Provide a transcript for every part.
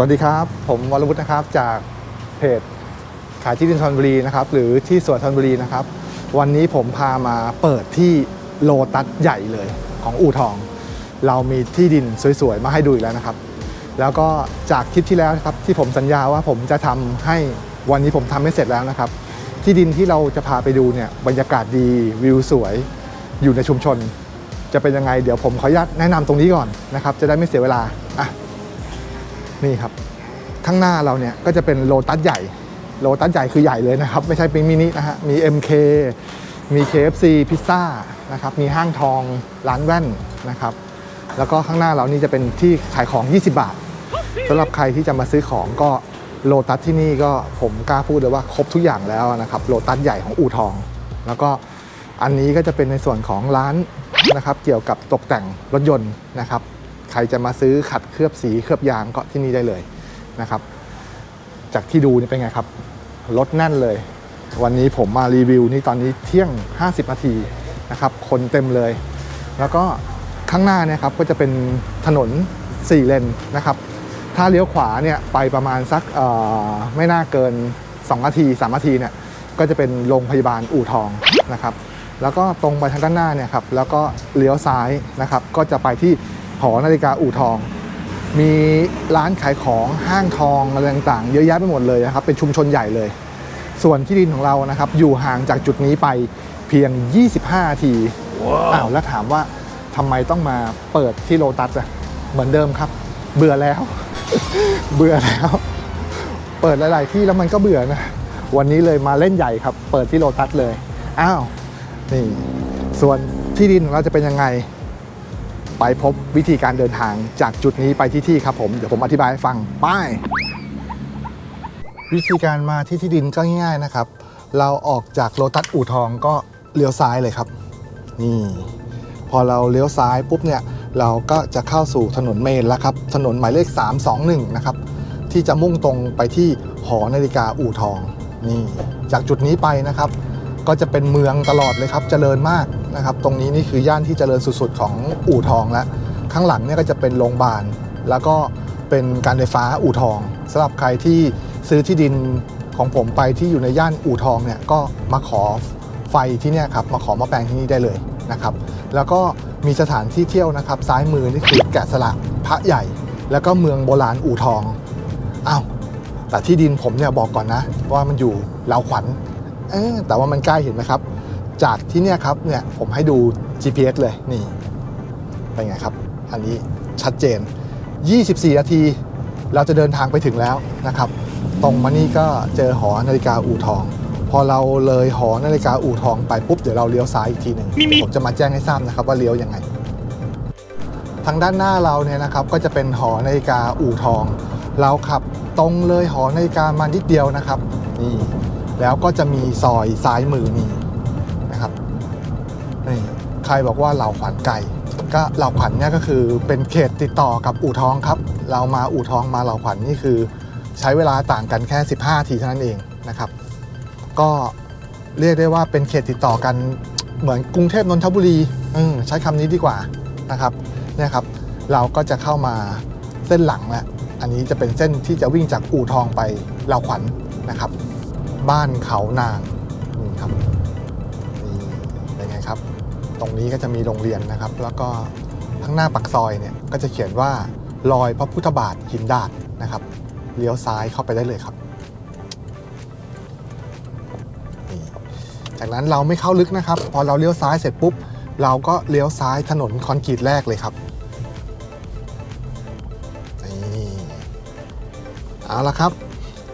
สวัสดีครับ ผมวรวุฒินะครับจากเพจขายที่ดินธนบุรีนะครับ หรือที่สวนธนบุรีนะครับ วันนี้ผมพามาเปิดที่โลตัสใหญ่เลยของอู่ทอง เรามีที่ดินสวยๆ มาให้ดูอีกแล้วนะครับ แล้วก็จากคลิปที่แล้วนะครับที่ผมสัญญาว่าผมจะทำให้วันนี้ผมทำให้เสร็จแล้วนะครับ ที่ดินที่เราจะพาไปดูเนี่ยบรรยากาศดีวิวสวยอยู่ในชุมชน จะเป็นยังไงเดี๋ยวผมขออนุญาตแนะนำตรงนี้ก่อนนะครับ จะได้ไม่เสียเวลาอะ นี่ครับข้างหน้าเราเนี่ยก็จะเป็นโลตัสใหญ่โลตัสใหญ่คือใหญ่เลยนะครับ ไม่ใช่เป็นมินินะฮะมี MK มี KFC พิซซ่านะครับมีห้างทองร้านแว่นนะครับ แล้วก็ข้างหน้าเรานี่จะเป็นที่ขายของ 20 บาทสำหรับใครที่จะมาซื้อของก็โลตัสที่นี่ก็ผมกล้าพูดเลยว่าครบทุกอย่างแล้วนะครับโลตัสใหญ่ของอู่ทอง แล้วก็อันนี้ก็จะเป็นในส่วนของร้านนะครับเกี่ยวกับตกแต่งรถยนต์นะครับ ใครจะมาซื้อขัดเคลือบสีเคลือบยางก็ที่นี่ได้เลยนะครับ จากที่ดูนี่เป็นไงครับรถแน่นเลย วันนี้ผมมารีวิวนี่ตอนนี้เที่ยง 50 นาทีนะครับ คนเต็มเลย แล้วก็ข้างหน้าเนี่ยครับก็จะเป็นถนน 4 เลนนะครับ ถ้าเลี้ยวขวาเนี่ยไปประมาณสักไม่น่าเกิน 2 นาที 3 นาทีเนี่ยก็จะเป็นโรงพยาบาลอู่ทองนะครับ แล้วก็ตรงไปทางด้านหน้าเนี่ยครับแล้วก็เลี้ยวซ้ายนะครับก็จะไปที่ หอนาฬิกาอู่ทอง มีร้านขายของห้างทองอะไรต่างๆ เยอะแยะไปหมดเลยนะครับเป็นชุมชนใหญ่เลย ส่วนที่ดินของเรานะครับอยู่ห่างจากจุดนี้ไปเพียง 25นาทีอ้าวแล้วถามว่าทำไมต้องมาเปิดที่โลตัสอะเหมือนเดิมครับ เบื่อแล้ว เบื่อแล้ว เปิดหลาย ๆ ที่แล้วมันก็เบื่อนะวันนี้เลยมาเล่นใหญ่ครับ เปิดที่โลตัสเลย อ้าว นี่ ส่วนที่ดินของเราจะเป็นยังไง ไปพบวิธีการเดินทางจากจุดนี้ไปที่ที่ครับผม เดี๋ยวผมอธิบายให้ฟังไป้าย วิธีการมาที่ที่ดินก็ง่ายๆนะครับ เราออกจากโลตัสอู่ทองก็เลี้ยวซ้ายเลยครับ นี่ พอเราเลี้ยวซ้ายปุ๊บเนี่ย เราก็จะเข้าสู่ถนนเมนแล้วครับ ถนนหมายเลข 321 นะครับ ที่จะมุ่งตรงไปที่หอนาฬิกาอู่ทอง นี่ จากจุดนี้ไปนะครับ ก็จะเป็นเมืองตลอดเลยครับเจริญมาก นะครับ ตรงนี้นี่คือย่านที่เจริญสุดๆ ของอู่ทองแล้วข้างหลังเนี่ยก็จะเป็นโรงพยาบาล แล้วก็เป็นการไฟฟ้าอู่ทองสำหรับใครที่ซื้อที่ดินของผมไปที่อยู่ในย่านอู่ทองเนี่ยก็มาขอไฟที่เนี่ยครับมาขอมาแปลงที่นี่ได้เลยนะครับ แล้วก็มีสถานที่เที่ยวนะครับ ซ้ายมือนี่คือแกะสลักพระใหญ่ แล้วก็เมืองโบราณอู่ทองอ้าวแต่ที่ดินผมเนี่ยบอกก่อนนะ ว่ามันอยู่ลาวขวัญแต่ว่ามันใกล้เห็นไหมครับ จากที่เนี่ยครับเนี่ยผมให้ดู GPS เลยนี่เป็นไงครับ อันนี้ชัดเจน 24 นาที เราจะเดินทางไปถึงแล้วนะครับ ตรงมานี่ก็เจอหอนาฬิกาอู่ทอง พอเราเลยหอนาฬิกาอู่ทองไปปุ๊บเดี๋ยวเราเลี้ยวซ้ายอีกทีหนึ่งผมจะมาแจ้งให้ทราบนะครับว่าเลี้ยวยังไง ทางด้านหน้าเราเนี่ยนะครับก็จะเป็นหอนาฬิกาอู่ทอง เราขับตรงเลยหอนาฬิกามานิดเดียวนะครับนี่แล้วก็จะมีซอยซ้ายมือนี่นะครับนี่ ใครบอกว่าเหล่าขวัญไก่ ก็เหล่าขวัญเนี่ยก็คือเป็นเขตติดต่อกับอู่ทองครับ เรามาอู่ทองมาเหล่าขวัญนี่คือ ใช้เวลาต่างกันแค่ 15นาทีเท่านั้นเองนะครับ ก็เรียกได้ว่าเป็นเขตติดต่อกันเหมือนกรุงเทพนนทบุรีอืใช้คำนี้ดีกว่านะครับเนี่ยครับ เราก็จะเข้ามาเส้นหลังแล้วอันนี้จะเป็นเส้นที่จะวิ่งจากอู่ทองไปเหล่าขวัญนะครับ บ้านเขานาง ตรงนี้ก็จะมีโรงเรียนนะครับ แล้วก็ข้างหน้าปักซอยเนี่ยก็จะเขียนว่ารอยพระพุทธบาทหินดาดนะครับเลี้ยวซ้ายเข้าไปได้เลยครับจากนั้นเราไม่เข้าลึกนะครับ พอเราเลี้ยวซ้ายเสร็จปุ๊บ เราก็เลี้ยวซ้ายถนนคอนกรีตแรกเลยครับนี่เอาละครับ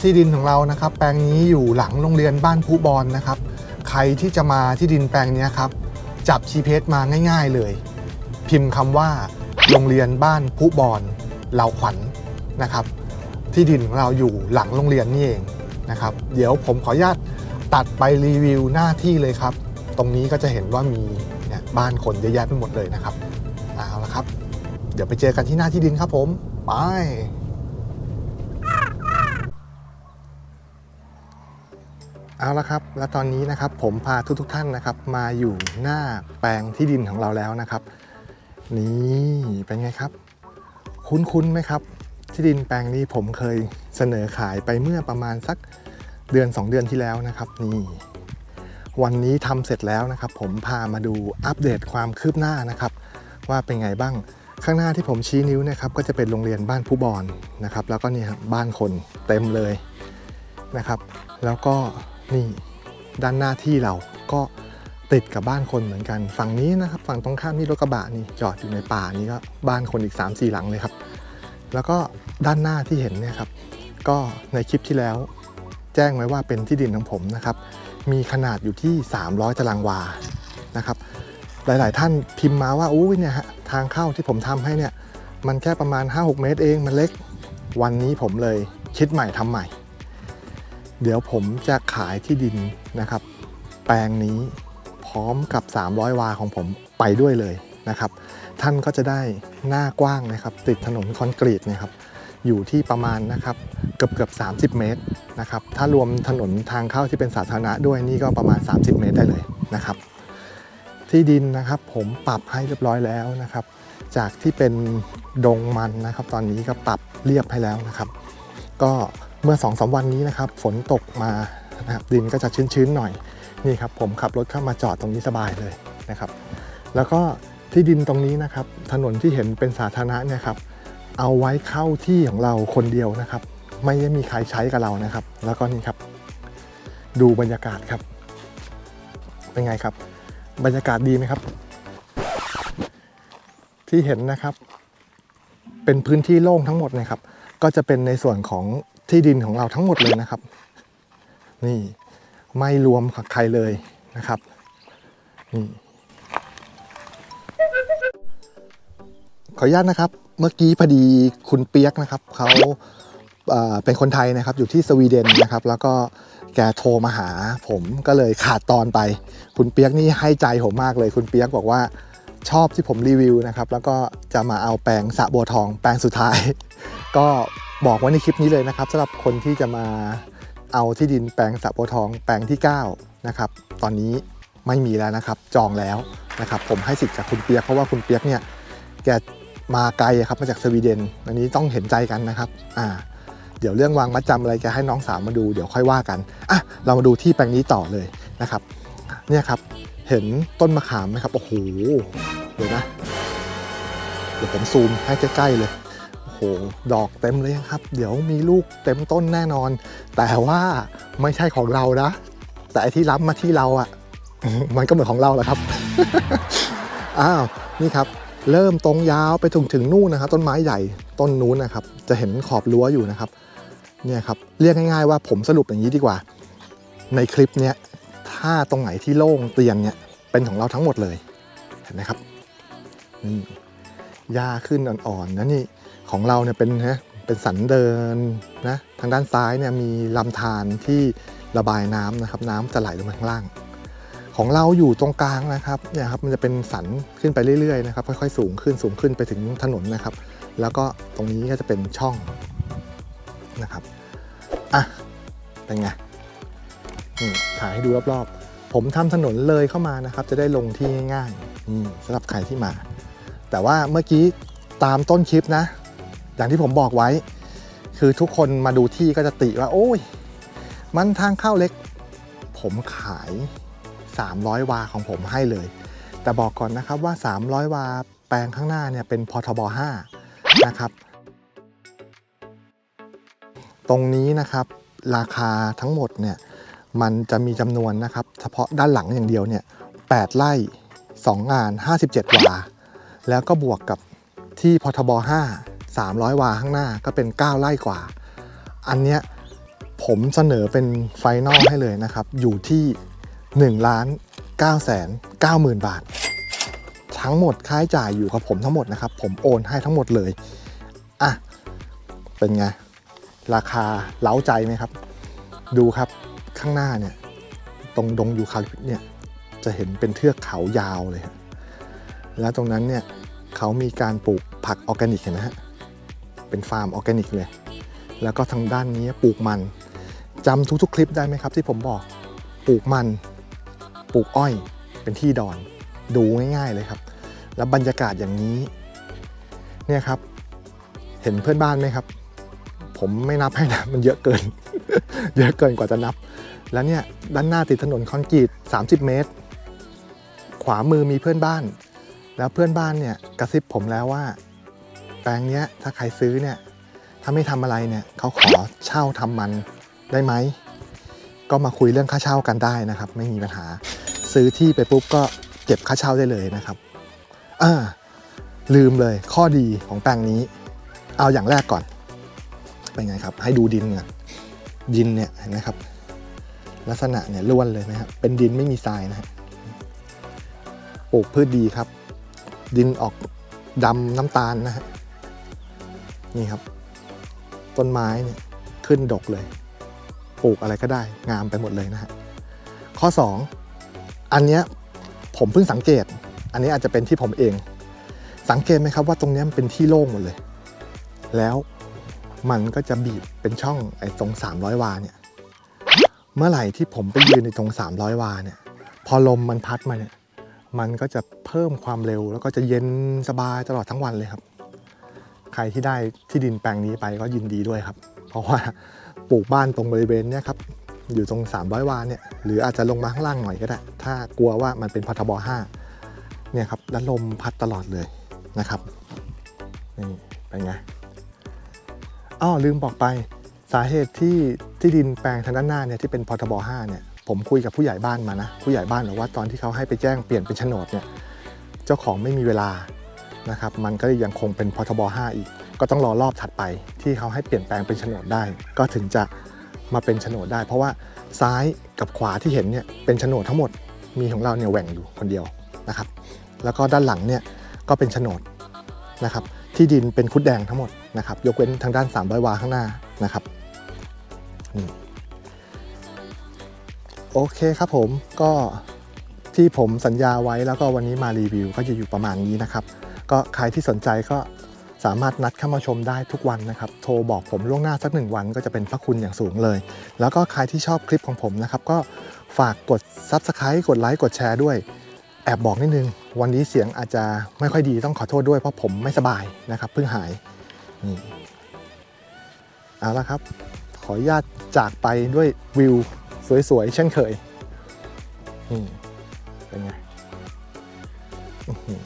ที่ดินของเรานะครับ แปลงนี้อยู่หลังโรงเรียนบ้านผู้บอลนะครับ ใครที่จะมาที่ดินแปลงนี้ครับ จับ GPS มาง่าย ๆเลย พิมพ์คำว่า โรงเรียนบ้านผู้บอลเหล่าขวัญนะครับ ที่ดินของเราอยู่หลังโรงเรียนนี่เองนะครับ เดี๋ยวผมขออนุญาตตัดไปรีวิวหน้าที่เลยครับ ตรงนี้ก็จะเห็นว่ามีเนี่ยบ้านคนเยอะแยะไปหมดเลยนะครับเอาละครับ เดี๋ยวไปเจอกันที่หน้าที่ดินครับผม ไป เอาละครับ และตอนนี้นะครับผมพาทุกๆทท่านนะครับ มาอยู่หน้าแปลงที่ดินของเราแล้วนะครับ นี่เป็นไงครับ คุ้นๆไหมครับ ที่ดินแปลงนี้ผมเคยเสนอขายไปเมื่อประมาณสักเดือน 2 เดือนที่แล้วนะครับนี่วันนี้ทำเสร็จแล้วนะครับ ผมพามาดูอัปเดตความคืบหน้านะครับ ว่าเป็นไงบ้างข้างหน้าที่ผมชี้นิ้วนะครับ ก็จะเป็นโรงเรียนบ้านผู้บอนนะครับ แล้วก็นี่ครับบ้านคนเต็มเลยนะครับ แล้วก็ นี่ด้านหน้าที่เราก็ติดกับบ้านคนเหมือนกัน ฝั่งนี้นะครับ ฝั่งตรงข้ามนี่รถกระบะนี่จอดอยู่ในป่านี่ก็บ้านคนอีก 3-4 หลังเลยครับ แล้วก็ด้านหน้าที่เห็นเนี่ยครับก็ในคลิปที่แล้ว แจ้งไว้ว่าเป็นที่ดินของผมนะครับ มีขนาดอยู่ที่ 300 ตารางวานะครับ หลาย ๆ ท่านพิมพ์มาว่าอุ้เนี่ยฮะทางเข้าที่ผมทำให้เนี่ยมันแค่ประมาณ 5-6 เมตรเองมันเล็ก วันนี้ผมเลยคิดใหม่ทำใหม่ เดี๋ยวผมจะขายที่ดินนะครับ แปลงนี้พร้อมกับ 300 วาของผมไปด้วยเลยนะครับ ท่านก็จะได้หน้ากว้างนะครับ ติดถนนคอนกรีตนะครับ อยู่ที่ประมาณนะครับเกือบเกือบ30 เมตรนะครับ ถ้ารวมถนนทางเข้าที่เป็นสาธารณะด้วยนี่ก็ประมาณ 30 เมตรได้เลยนะครับ ที่ดินนะครับผมปรับให้เรียบร้อยแล้วนะครับ จากที่เป็นดงมันนะครับ ตอนนี้ก็ปรับเรียบให้แล้วนะครับ ก็ เมื่อ2อสวันนี้นะครับฝนตกมานะครับดินก็จะชื้นๆหน่อยนี่ครับผมขับรถเข้ามาจอดตรงนี้สบายเลยนะครับ แล้วก็ที่ดินตรงนี้นะครับ ถนนที่เห็นเป็นสาธารณะเนี่ยครับเอาไว้เข้าที่ของเราคนเดียวนะครับ ไม่ได้มีใครใช้กับเรานะครับ แล้วก็นี่ครับ ดูบรรยากาศครับ เป็นไงครับ บรรยากาศดีไหมครับ ที่เห็นนะครับ เป็นพื้นที่โล่งทั้งหมดนะครับ ก็จะเป็นในส่วนของ ที่ดินของเราทั้งหมดเลยนะครับ นี่ไม่รวมกับใครเลยนะครับนี่ขออนุญาตนะครับ เมื่อกี้พอดีคุณเปียกนะครับเขาเป็นคนไทยนะครับอยู่ที่สวีเดนนะครับ แล้วก็แกโทรมาหาผมก็เลยขาดตอนไป คุณเปียกนี่ให้ใจผมมากเลย คุณเปียกบอกว่าชอบที่ผมรีวิวนะครับ แล้วก็จะมาเอาแปลงสระบัวทองแปลงสุดท้าย ก็ บอกไว้ในคลิปนี้เลยนะครับสำหรับคนที่จะมาเอาที่ดินแปลงสะบัวทองแปลงที่ 9 นะครับ ตอนนี้ไม่มีแล้วนะครับ จองแล้วนะครับ ผมให้สิทธิ์จากคุณเปียก เพราะว่าคุณเปียกเนี่ยแกมาไกลครับมาจากสวีเดน อันนี้ต้องเห็นใจกันนะครับอ่าเดี๋ยวเรื่องวางมัดจำอะไรจะให้น้องสาวมาดูเดี๋ยวค่อยว่ากันอะเรามาดูที่แปลงนี้ต่อเลยนะครับ เนี่ยครับเห็นต้นมะขามไหมครับโอ้โหเดี๋ยวนะเดี๋ยวผมซูมให้ใกล้ๆเลย หดอกเต็มเลยครับ เดี๋ยวมีลูกเต็มต้นแน่นอน แต่ว่าไม่ใช่ของเรานะ แต่อที่รับมาที่เราอะ่ะ มันก็เหมือนของเราแหละครับ อ้าวนี่ครับ เริ่มตรงยาวไปถึงถึงนู่นนะครับ ต้นไม้ใหญ่ต้นนู้นนะครับ จะเห็นขอบรั้วอยู่นะครับ เนี่ยครับเรียกง่ายๆว่าผมสรุปอย่างนี้ดีกว่า ในคลิปเนี้ยถ้าตรงไหนที่โล่งเตียงเนี่ยเป็นของเราทั้งหมดเลยเห็นไหมครับนี่หญ้าขึ้นอ่อนๆนะนี่ ของเราเนี่ยเป็นนะเป็นสันเดินนะทางด้านซ้ายเนี่ยมีลำธารที่ระบายน้ำนะครับ น้ำจะไหลลงมาข้างล่าง ของเราอยู่ตรงกลางนะครับเนี่ยครับมันจะเป็นสันขึ้นไปเรื่อยๆนะครับค่อยๆสูงขึ้นสูงขึ้นไปถึงถนนนะครับ แล้วก็ตรงนี้ก็จะเป็นช่องนะครับอะเป็นไงนี่ถ่ายให้ดูรอบๆ ผมทำถนนเลยเข้ามานะครับ จะได้ลงที่ง่ายๆสำหรับใครที่มา แต่ว่าเมื่อกี้ตามต้นคลิปนะ อย่างที่ผมบอกไว้ คือทุกคนมาดูที่ก็จะติว่า โอ้ย มันทางเข้าเล็ก ผมขาย 300 วาของผมให้เลย แต่บอกก่อนนะครับว่า 300 วาแปลงข้างหน้าเนี่ยเป็นพทบ 5 นะครับ ตรงนี้นะครับราคาทั้งหมดเนี่ยมันจะมีจำนวนนะครับ เฉพาะด้านหลังอย่างเดียวเนี่ย8ไร่ 2 งาน 57 วา แล้วก็บวกกับที่พทบ 5 300 วาข้างหน้าก็เป็น 9 ไร่กว่า อันเนี้ยผมเสนอเป็นไฟนอลให้เลยนะครับ อยู่ที่1ล้าน9แสน9หมื่นบาท ทั้งหมดค่าใช้จ่ายอยู่กับผมทั้งหมดนะครับ ผมโอนให้ทั้งหมดเลย อะ เป็นไง ราคาเล้าใจไหมครับ ดูครับข้างหน้าเนี่ย ตรงดงยูคาลิปเนี่ย จะเห็นเป็นเทือกเขายาวเลย แล้วตรงนั้นเนี่ยเขามีการปลูกผักออร์แกนิกเห็นไหมฮะ เป็นฟาร์มออร์แกนิกเลย แล้วก็ทางด้านนี้ปลูกมันจำทุกๆ คลิปได้ไหมครับ ที่ผมบอกปลูกมัน ปลูกอ้อย เป็นที่ดอน ดูง่ายๆเลยครับ แล้วบรรยากาศอย่างนี้ เนี่ยครับ เห็นเพื่อนบ้านไหมครับ ผมไม่นับให้นะมันเยอะเกิน เยอะเกินกว่าจะนับ แล้วเนี่ยด้านหน้าติดถนนคอนกรีต 30 เมตร ขวามือมีเพื่อนบ้าน แล้วเพื่อนบ้านเนี่ยกระซิบผมแล้วว่า แปลงเนี้ยถ้าใครซื้อเนี่ยถ้าไม่ทำอะไรเนี่ยเขาขอเช่าทำมันได้ไหมก็มาคุยเรื่องค่าเช่ากันได้นะครับ ไม่มีปัญหาซื้อที่ไปปุ๊บก็เก็บค่าเช่าได้เลยนะครับอ่าลืมเลยข้อดีของแปลงนี้ เอาอย่างแรกก่อนเป็นไงครับ ให้ดูดินก่อนดินเนี่ยเห็นไหมครับ ลักษณะเนี่ยล้วนเลยนะครับเป็นดินไม่มีทรายนะฮะปลูกพืชดีครับ ดินออกดำน้ำตาลนะฮะ นี่ครับ ต้นไม้เนี่ยขึ้นดกเลย ปลูกอะไรก็ได้งามไปหมดเลยนะฮะข้อ 2 อันเนี้ยผมเพิ่งสังเกต อันนี้อาจจะเป็นที่ผมเอง สังเกตไหมครับว่าตรงนี้มันเป็นที่โล่งหมดเลย แล้วมันก็จะบีบเป็นช่องไอ้ตรง 300 วาเนี่ย เมื่อไหร่ที่ผมไปยืนในตรง 300 วาเนี่ย พอลมมันพัดมาเนี่ย มันก็จะเพิ่มความเร็วแล้วก็จะเย็นสบายตลอดทั้งวันเลยครับ ใครที่ได้ที่ดินแปลงนี้ไปก็ยินดีด้วยครับ เพราะว่าปลูกบ้านตรงบริเวณเนี้ยครับอยู่ตรง 300 วาเนี่ยหรืออาจจะลงมาข้างล่างหน่อยก็ได้ ถ้ากลัวว่ามันเป็นพทบ5เนี่ยครับแล้วลมพัดตลอดเลยนะครับนี่เป็นไงอ้อลืมบอกไปสาเหตุที่ที่ดินแปลงทางด้านหน้าเนี่ยที่เป็นพทบ5เนี่ยผมคุยกับผู้ใหญ่บ้านมานะ ผู้ใหญ่บ้านบอกว่าตอนที่เขาให้ไปแจ้งเปลี่ยนเป็นโฉนดเนี่ยเจ้าของไม่มีเวลา นะครับมันก็ยังคงเป็นพทบ 5 อีก ก็ต้องรอรอบถัดไปที่เขาให้เปลี่ยนแปลงเป็นโฉนดได้ ก็ถึงจะมาเป็นโฉนดได้ เพราะว่าซ้ายกับขวาที่เห็นเนี่ยเป็นโฉนดทั้งหมดมีของเราเนี่ยแหว่งอยู่คนเดียวนะครับ แล้วก็ด้านหลังเนี่ยก็เป็นโฉนดนะครับที่ดินเป็นคุดแดงทั้งหมดนะครับยกเว้นทางด้าน 300 วาข้างหน้านะครับนี่โอเคครับผมก็ที่ผมสัญญาไว้แล้วก็วันนี้มารีวิวก็จะอยู่ประมาณนี้นะครับ ก็ใครที่สนใจก็สามารถนัดเข้ามาชมได้ทุกวันนะครับ โทรบอกผมล่วงหน้าสักหนึ่งวันก็จะเป็นพระคุณอย่างสูงเลย แล้วก็ใครที่ชอบคลิปของผมนะครับ ก็ฝากกด Subscribe กดไลค์กดแชร์ด้วย แอบบอกนิดนึง วันนี้เสียงอาจจะไม่ค่อยดีต้องขอโทษด้วยเพราะผมไม่สบายนะครับเพิ่งหายนี่เอาละครับ ขออนุญาตจากไปด้วยวิวสวยๆเช่นเคยนี่เป็นไงอื้อหือ